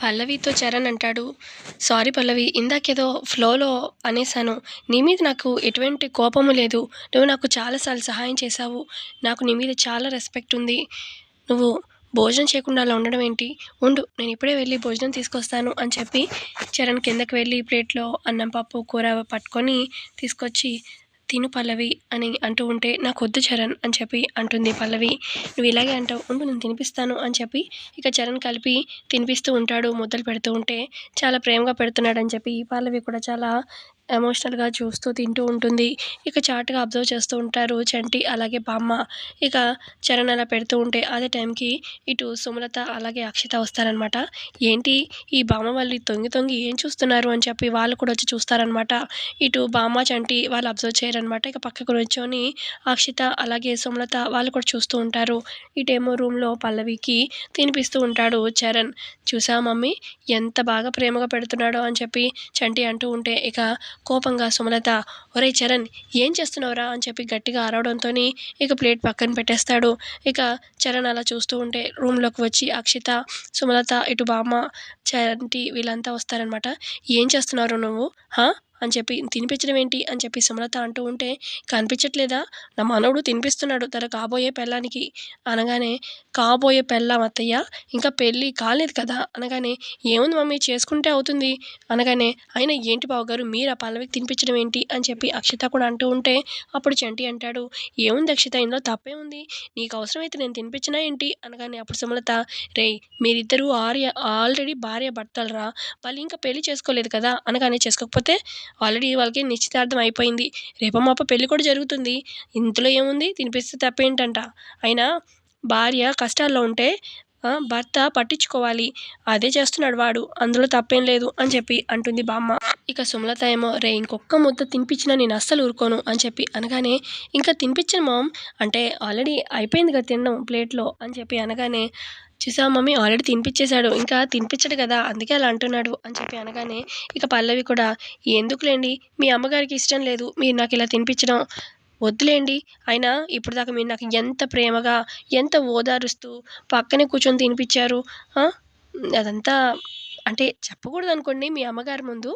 పల్లవితో చరణ్ అంటాడు సారీ పల్లవి ఇందాకేదో ఫ్లోలో అనేసాను నీ మీద నాకు ఎటువంటి కోపము లేదు. నువ్వు నాకు చాలాసార్లు సహాయం చేశావు. నాకు నీ మీద చాలా రెస్పెక్ట్ ఉంది. నువ్వు భోజనం చేయకుండా అలా ఉండడం ఏంటి? ఉండు నేను ఇప్పుడే వెళ్ళి భోజనం తీసుకొస్తాను అని చెప్పి చరణ్ కిందకి వెళ్ళి ప్లేట్లో అన్నం పప్పు కూర పట్టుకొని తీసుకొచ్చి తిను పల్లవి అని అంటూ ఉంటే నాకు వద్దు చరణ్ అని చెప్పి అంటుంది పల్లవి. నువ్వు ఇలాగే అంటావు ఉండు నేను తినిపిస్తాను అని చెప్పి ఇక చరణ్ కలిపి తినిపిస్తూ ఉంటాడు ముద్దలు పెడుతూ ఉంటే చాలా ప్రేమగా పెడుతున్నాడు అని చెప్పి పల్లవి కూడా చాలా ఎమోషనల్గా చూస్తూ తింటూ ఉంటుంది. ఇక చాటుగా అబ్జర్వ్ చేస్తూ ఉంటారు చంటి అలాగే బామ్మ. ఇక చరణ్ అలా పెడుతూ ఉంటే అదే టైంకి ఇటు సుమలత అలాగే అక్షిత వస్తారనమాట ఏంటి? ఈ బామ్మ వాళ్ళు తొంగి తొంగి ఏం చూస్తున్నారు అని చెప్పి వాళ్ళు కూడా వచ్చి చూస్తారనమాట ఇటు బామ్మ చంటి వాళ్ళు అబ్జర్వ్ చేయరనమాట ఇక పక్కకు కూర్చొని అక్షిత అలాగే సుమలత వాళ్ళు కూడా చూస్తూ ఉంటారు. ఇటేమో రూమ్లో పల్లవికి తినిపిస్తూ ఉంటాడు చరణ్. చూసా మమ్మీ? ఎంత బాగా ప్రేమగా పెడుతున్నాడో అని చెప్పి చంటి అంటూ ఉంటే ఇక కోపంగా సుమలత ఒరే చరణ్ ఏం చేస్తున్నావురా? అని చెప్పి గట్టిగా అరవడంతో ఇక ప్లేట్ పక్కన పెట్టేస్తాడు. ఇక చరణ్ అలా చూస్తూ ఉంటే రూమ్లోకి వచ్చి అక్షిత సుమలత ఇటు బామ్మ చంటి వీళ్ళంతా వస్తారనమాట ఏం చేస్తున్నారు నువ్వు? హా? అని చెప్పి తినిపించడం ఏంటి అని చెప్పి సుమలత అంటూ ఉంటే కనిపించట్లేదా? నా మనవడు తినిపిస్తున్నాడు. తన కాబోయే పెళ్ళానికి. అనగానే కాబోయే పెళ్ళాం అత్తయ్య ఇంకా పెళ్ళి కాలేదు కదా? అనగానే ఏముంది మమ్మీ? చేసుకుంటే అవుతుంది. అనగానే అయినా ఏంటి బావగారు? మీరు ఆ పల్లవికి తినిపించడం ఏంటి? అని చెప్పి అక్షిత కూడా అంటూ ఉంటే అప్పుడు చంటి అంటాడు ఏముంది అక్షిత? ఇందులో తప్పే ఉంది. నీకు అవసరమైతే నేను తినిపించినా ఏంటి? అనగానే అప్పుడు సుమలత రే మీరిద్దరూ ఆర్య ఆల్రెడీ భార్య భర్తలరా వాళ్ళు ఇంకా పెళ్ళి చేసుకోలేదు కదా? అనగానే చేసుకోకపోతే ఆల్రెడీ వాళ్ళకి నిశ్చితార్థం అయిపోయింది. రేపమాప పెళ్ళి కూడా జరుగుతుంది. ఇంతలో ఏముంది? తినిపిస్తే తప్పేంటంట. అయినా భార్య కష్టాల్లో ఉంటే భర్త పట్టించుకోవాలి. అదే చేస్తున్నాడు వాడు. అందులో తప్పేం లేదు అని చెప్పి అంటుంది బామ్మ. ఇక సుమలత ఏమో రే ఇంకొక ముద్ద తినిపించినా నేను అస్సలు ఊరుకోను అని చెప్పి అనగానే ఇంకా తినిపించను మామ్. అంటే ఆల్రెడీ అయిపోయింది కదా తినడం ప్లేట్లో అని చెప్పి అనగానే చూసా మమ్మీ ఆల్రెడీ తినిపించేశాడు. ఇంకా తినిపించడు కదా అందుకే అలా అంటున్నాడు అని చెప్పి అనగానే ఇక పల్లవి కూడా ఎందుకులేండి? మీ అమ్మగారికి ఇష్టం లేదు. మీరు నాకు ఇలా తినిపించడం. వద్దులేండి. అయినా ఇప్పుడు దాకా మీరు నాకు ఎంత ప్రేమగా ఎంత ఓదారుస్తూ పక్కనే కూర్చొని తినిపించారు అదంతా అంటే చెప్పకూడదు అనుకోండి మీ అమ్మగారి ముందు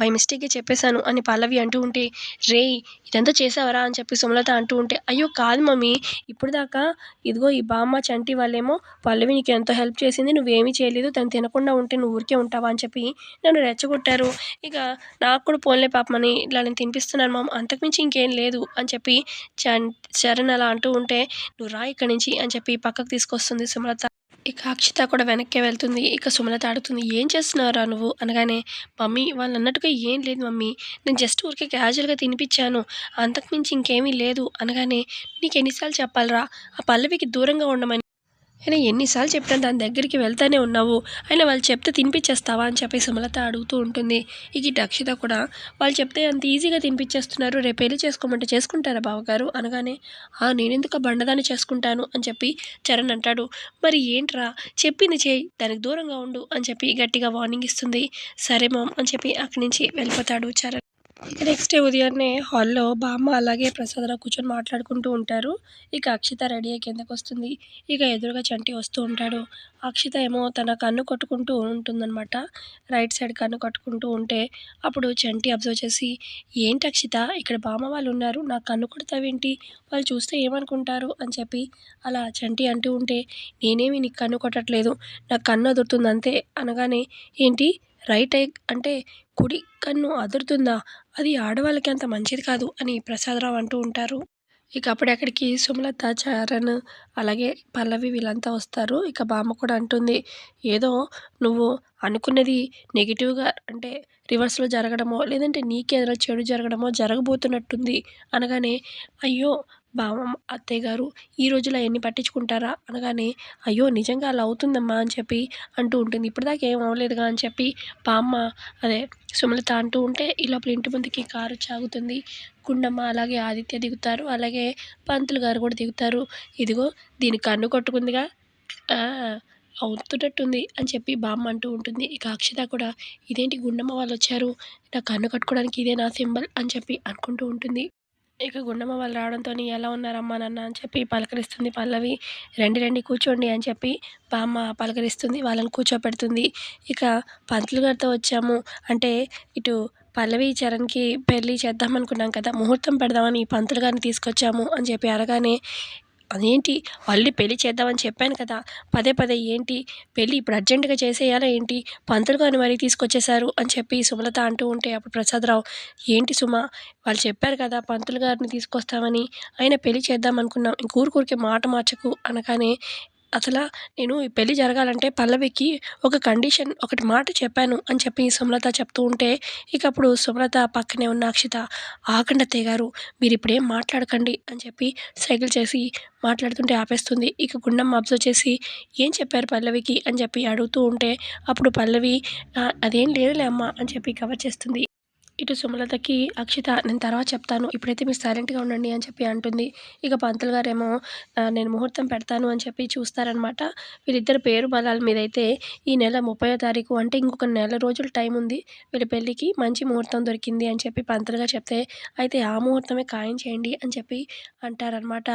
బై మిస్టేక్గా చెప్పేశాను అని పల్లవి అంటూ ఉంటే రే ఇదంతా చేసావరా? అని చెప్పి సుమలత అంటూ ఉంటే అయ్యో కాదు మమ్మీ ఇప్పుడు దాకా ఇదిగో ఈ బామ్మ చంటి వాళ్ళేమో పల్లవి నీకు ఎంతో హెల్ప్ చేసింది నువ్వేమీ చేయలేదు తను తినకుండా ఉంటే నువ్వు ఊరికే ఉంటావా? అని చెప్పి నన్ను రెచ్చగొట్టారు. ఇక నాకు కూడా పోన్లే పాపమని ఇలా నేను తినిపిస్తున్నాను మామ అంతకుమించి ఇంకేం లేదు అని చెప్పి చరణ్ అలా అంటూ ఉంటే నువ్వు రా ఇక్కడి నుంచి అని చెప్పి పక్కకు తీసుకొస్తుంది సుమలత. ఇక అక్షిత కూడా వెనక్కే వెళ్తుంది. ఇక సుమలత ఆడుతుంది. ఏం చేస్తున్నారా నువ్వు? అనగానే మమ్మీ వాళ్ళు అన్నట్టుగా ఏం లేదు మమ్మీ. నేను జస్ట్ ఊరికే క్యాజువల్గా తినిపించాను. అంతకుమించి ఇంకేమీ లేదు. అనగానే నీకు ఎన్నిసార్లు చెప్పాలరా? ఆ పల్లవికి దూరంగా ఉండమని అయినా ఎన్నిసార్లు చెప్పినా దాని దగ్గరికి వెళ్తానే ఉన్నావు. అయినా వాళ్ళు చెప్తే తినిపించేస్తావా అని చెప్పి సుమలత అడుగుతూ ఉంటుంది. ఇక రక్షిత అక్షిత కూడా వాళ్ళు చెప్తే అంత ఈజీగా తినిపించేస్తున్నారు రేపు పెళ్ళి చేసుకోమంటే చేసుకుంటారా బావగారు? అనగానే ఆ నేనెందుకు బండదాన్ని చేసుకుంటాను అని చెప్పి చరణ్ అంటాడు. మరి ఏంట్రా చెప్పింది చేయి దానికి దూరంగా ఉండు అని చెప్పి గట్టిగా వార్నింగ్ ఇస్తుంది. సరే మామ్ అని చెప్పి అక్కడి నుంచి వెళ్ళిపోతాడు చరణ్. నెక్స్ట్ డే ఉదయాన్నే హాల్లో బామ్మ అలాగే ప్రసాదరావు కూర్చొని మాట్లాడుకుంటూ ఉంటారు. ఇక అక్షిత రెడీ అయ్యి కిందకు వస్తుంది. ఇక ఎదురుగా చంటి వస్తూ ఉంటాడు. అక్షిత ఏమో తన కన్ను కొట్టుకుంటూ ఉంటుందన్నమాట. రైట్ సైడ్ కన్ను కట్టుకుంటూ ఉంటే అప్పుడు చంటి అబ్జర్వ్ చేసి ఏంటి అక్షిత ఇక్కడ బామ్మ వాళ్ళు ఉన్నారు. నా కన్ను కొడతావేంటి? వాళ్ళు చూస్తే ఏమనుకుంటారు? అని చెప్పి అలా చంటి అంటూ ఉంటే నేనేమి నీకు కన్ను కొట్టట్లేదు. నాకు కన్ను అదురుతుంది అంతే అనగానే ఏంటి? రైట్ ఐ అంటే కుడి కన్ను అదురుతుందా? అది ఆడవాళ్ళకి అంత మంచిది కాదు అని ప్రసాదరావు అంటూ ఉంటారు. ఇక అప్పుడక్కడికి సుమలత చరణ్ అలాగే పల్లవి వీళ్ళంతా వస్తారు. ఇక బామ్మ కూడా అంటుంది ఏదో నువ్వు అనుకున్నది నెగిటివ్గా అంటే రివర్స్లో జరగడమో లేదంటే నీకేదైనా చెడు జరగడమో జరగబోతున్నట్టుంది. అనగానే అయ్యో బావమ్మ అత్తయ్య గారు ఈ రోజులో అవన్నీ పట్టించుకుంటారా? అనగానే అయ్యో నిజంగా అలా అవుతుందమ్మా అని చెప్పి అంటూ ఉంటుంది. ఇప్పటిదాకా ఏం అవ్వలేదుగా అని చెప్పి బామ్మ అదే సుమలత అంటూ ఉంటే ఈ లోపల ఇంటి ముందుకి కారు చాగుతుంది. గుండమ్మ అలాగే ఆదిత్య దిగుతారు. అలాగే పంతులు గారు కూడా దిగుతారు. ఇదిగో దీని కన్ను కొట్టుకుందిగా. అవుతున్నట్టుంది అని చెప్పి బామ్మ అంటూ ఉంటుంది. ఇక అక్షిత కూడా ఇదేంటి గుండమ్మ వాళ్ళు వచ్చారు? నా కన్ను కట్టుకోవడానికి ఇదే నా సింబల్ అని చెప్పి అనుకుంటూ ఉంటుంది. ఇక గుండమ్మ వాళ్ళు రావడంతో ఎలా ఉన్నారమ్మా నాన్న అని చెప్పి పలకరిస్తుంది పల్లవి. రండి రండి కూర్చోండి అని చెప్పి బామ్మ పలకరిస్తుంది వాళ్ళని కూర్చోపెడుతుంది. ఇక పంతులు గారితో వచ్చాము. అంటే ఇటు పల్లవి చరణ్కి పెళ్ళి చేద్దామనుకున్నాం కదా ముహూర్తం పెడదామని పంతులు గారిని తీసుకొచ్చాము అని చెప్పి అనగానే అదేంటి? మళ్ళీ పెళ్ళి చేద్దామని చెప్పాను కదా. పదే పదే ఏంటి? పెళ్ళి ఇప్పుడు అర్జెంటుగా చేసేయాలా ఏంటి? పంతులు గారిని మరీ తీసుకొచ్చేసారు అని చెప్పి సుమలత అంటూ ఉంటే అప్పుడు ప్రసాదరావు ఏంటి సుమ? వాళ్ళు చెప్పారు కదా పంతులు గారిని తీసుకొస్తామని. ఆయన పెళ్ళి చేద్దాం అనుకున్నాం ఇంకూరికూరికే మాట మార్చకు అనగానే అసలు నేను ఈ పెళ్ళి జరగాలంటే పల్లవికి ఒక కండిషన్ ఒకటి మాట చెప్పాను అని చెప్పి సుమలత చెప్తూ ఉంటే ఇక అప్పుడు సుమలత పక్కనే ఉన్న అక్షిత ఆగండి గారు మీరు ఇప్పుడేం మాట్లాడకండి అని చెప్పి సైకిల్ చేసి మాట్లాడుతుంటే ఆపేస్తుంది. ఇక గుండమ్మ అబ్జర్వ్ చేసి ఏం చెప్పారు పల్లవికి? అని చెప్పి అడుగుతూ ఉంటే అప్పుడు పల్లవి అదేం లేదులే అమ్మ అని చెప్పి కవర్ చేస్తుంది. ఇటు సుమలతకి అక్షిత నేను తర్వాత చెప్తాను. ఇప్పుడైతే మీరు సైలెంట్గా ఉండండి అని చెప్పి అంటుంది. ఇక పంతులు గారేమో నేను ముహూర్తం పెడతాను అని చెప్పి చూస్తారనమాట వీళ్ళిద్దరు పేరు బలాల మీద అయితే ఈ నెల ముప్పయో తారీఖు అంటే ఇంకొక నెల రోజులు టైం ఉంది వీళ్ళ పెళ్ళికి మంచి ముహూర్తం దొరికింది అని చెప్పి పంతులుగా చెప్తే అయితే ఆ ముహూర్తమే ఖాయం చేయండి అని చెప్పి అంటారనమాట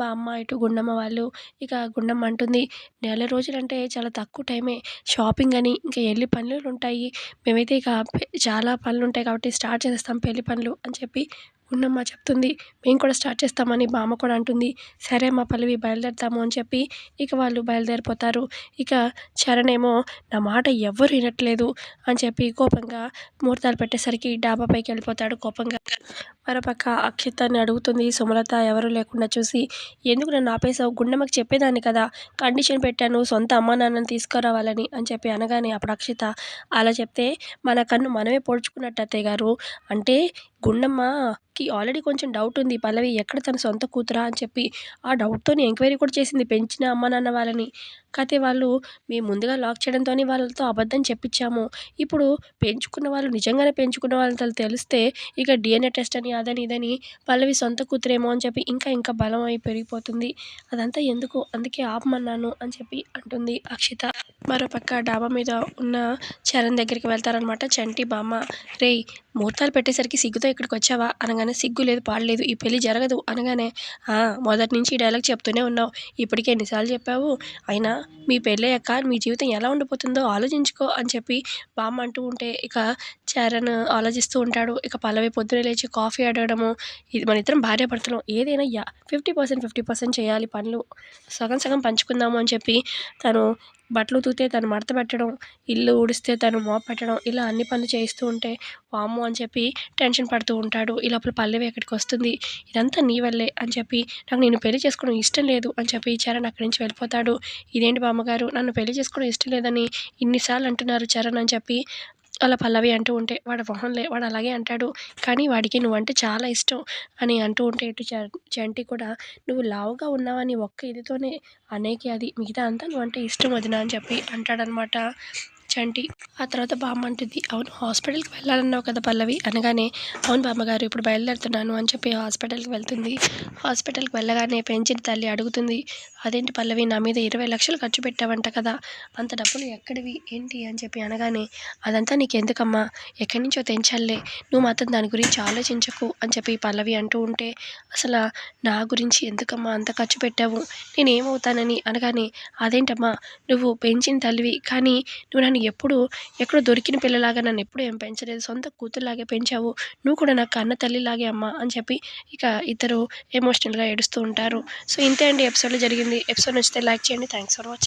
బామ్మ ఇటు గుండమ్మ వాళ్ళు. ఇక గుండమ్మ అంటుంది నెల రోజులంటే చాలా తక్కువ టైమే. షాపింగ్ అని ఇంకా ఎల్లి పనులు ఉంటాయి. మేమైతే ఇక చాలా పనులు ఉంటాయి కాబట్టి స్టార్ట్ చేసేస్తాం పెళ్ళి పనులు అని చెప్పి గుండమ్మ చెప్తుంది. మేము కూడా స్టార్ట్ చేస్తామని బామ్మ కూడా అంటుంది. సరే మా పల్లవి బయలుదేరుతాము అని చెప్పి ఇక వాళ్ళు బయలుదేరిపోతారు. ఇక చరణ్ ఏమో నా మాట ఎవ్వరు వినట్లేదు అని చెప్పి కోపంగా ముహూర్తాలు పెట్టేసరికి డాబా పైకి వెళ్ళిపోతాడు కోపంగా. మరోపక్క అక్షితాన్ని అడుగుతుంది. సుమలత ఎవరు లేకుండా చూసి ఎందుకు నన్ను ఆపేసావు గుండమ్మకి చెప్పేదాన్ని కదా. కండిషన్ పెట్టాను. సొంత అమ్మ నాన్నని తీసుకురావాలని అని చెప్పి అనగానే అప్పుడు అక్షిత అలా చెప్తే మన కన్ను మనమే పొడుచుకున్నట్టు అత్తయ్య గారు. అంటే కి ఆల్రెడీ కొంచెం డౌట్ ఉంది. పల్లవి ఎక్కడ తన సొంత కూతురా అని చెప్పి ఆ డౌట్తోని ఎంక్వైరీ కూడా చేసింది. పెంచిన అమ్మ నాన్న వాళ్ళని. కాకపోతే వాళ్ళు మేము ముందుగా లాక్ చేయడంతోనే వాళ్ళతో అబద్ధం చెప్పించాము. ఇప్పుడు పెంచుకున్న వాళ్ళు నిజంగానే పెంచుకున్న వాళ్ళు తెలిస్తే ఇక డిఎన్ఏ టెస్ట్ అని అదని ఇదని పల్లవి సొంత కూతురేమో అని చెప్పి ఇంకా ఇంకా బలం అయి పెరిగిపోతుంది. అదంతా ఎందుకు? అందుకే ఆపమన్నాను అని చెప్పి అంటుంది అక్షిత. మరోపక్క డాబా మీద ఉన్న చరణ్ దగ్గరికి వెళ్తారనమాట చంటి బామ్మ. రేయ్ ముహూర్తాలు పెట్టేసరికి సిగ్గుతో ఇక్కడికి వచ్చావా? అనగానే సిగ్గు లేదు పాడలేదు ఈ పెళ్ళి జరగదు అనగానే. మొదటి నుంచి ఈ డైలాగ్ చెప్తూనే ఉన్నావు. ఇప్పటికే ఎన్నిసార్లు చెప్పావు. అయినా మీ పెళ్ళయ్యాక మీ జీవితం ఎలా ఉండిపోతుందో ఆలోచించుకో అని చెప్పి బామ్మ అంటూ ఉంటే ఇక చరణ్ ఆలోచిస్తూ ఉంటాడు. ఇక పల్లవి పొద్దున లేచి కాఫీ అడగడము. ఇది మన ఇద్దరం భార్యాభర్తలు ఏదైనా yeah fifty percent fifty percent చేయాలి పనులు. సగం సగం పంచుకుందాము అని చెప్పి తను బట్టలు ఉతికితే తను మడత పెట్టడం ఇల్లు ఊడిస్తే తను మోప్ పెట్టడం ఇలా అన్ని పనులు చేయిస్తూ ఉంటే వామ్మో అని చెప్పి టెన్షన్ పడుతూ ఉంటాడు. ఈ లోపల పల్లవి ఎక్కడికి వస్తుంది? ఇదంతా నీ వల్లే అని చెప్పి నాకు నేను పెళ్ళి చేసుకోవడం ఇష్టం లేదు అని చెప్పి చరణ్ అక్కడి నుంచి వెళ్ళిపోతాడు. ఇదేంటి బామ్మగారు? నన్ను పెళ్ళి చేసుకోవడం ఇష్టం లేదని ఇన్నిసార్లు అంటున్నారు చరణ్ అని చెప్పి అలా పల్లవి అంటూ ఉంటే వాడు మొహంలే వాడు అలాగే అంటాడు. కానీ వాడికి నువ్వంటే చాలా ఇష్టం అని అంటూ ఉంటే ఇటు చ- చంటి కూడా నువ్వు లావుగా ఉన్నావని ఒక్క ఇదితోనే అనేకి అది. మిగతా అంతా నువ్వంటే ఇష్టం వదినా అని చెప్పి అంటాడనమాట. చంటి ఆ తర్వాత బామ్మ అంటుంది అవును హాస్పిటల్కి వెళ్ళాలన్నావు కదా పల్లవి. అనగానే అవును బామ్మగారు ఇప్పుడు బయలుదేరుతున్నాను అని చెప్పి హాస్పిటల్కి వెళ్తుంది. హాస్పిటల్కి వెళ్ళగానే పెంచిన తల్లి అడుగుతుంది అదేంటి పల్లవి నా మీద ఇరవై లక్షలు ఖర్చు పెట్టావంట కదా అంత డబ్బులు ఎక్కడివి ఏంటి? అని చెప్పి అనగానే అదంతా నీకు ఎందుకమ్మా ఎక్కడి నుంచో తెంచాలే నువ్వు మాత్రం దాని గురించి ఆలోచించకు అని చెప్పి పల్లవి అంటూ ఉంటే అసలు నా గురించి ఎందుకమ్మా అంత ఖర్చు పెట్టావు? నేనేమవుతానని? అనగానే అదేంటమ్మా నువ్వు పెంచిన తల్లివి కానీ నువ్వు నన్ను ఎప్పుడు ఎక్కడో దొరికిన పిల్లలాగా నన్ను ఎప్పుడు ఏం పెంచలేదు. సొంత కూతురులాగే పెంచావు. నువ్వు కూడా నాకు కన్న తల్లిలాగే అమ్మా అని చెప్పి ఇక ఇద్దరు ఎమోషనల్గా ఏడుస్తూ ఉంటారు. సో ఇంతే అండి. ఎపిసోడ్లో జరిగింది. ఎపిసోడ్ నచ్చితే లైక్ చేయండి. Thanks for watching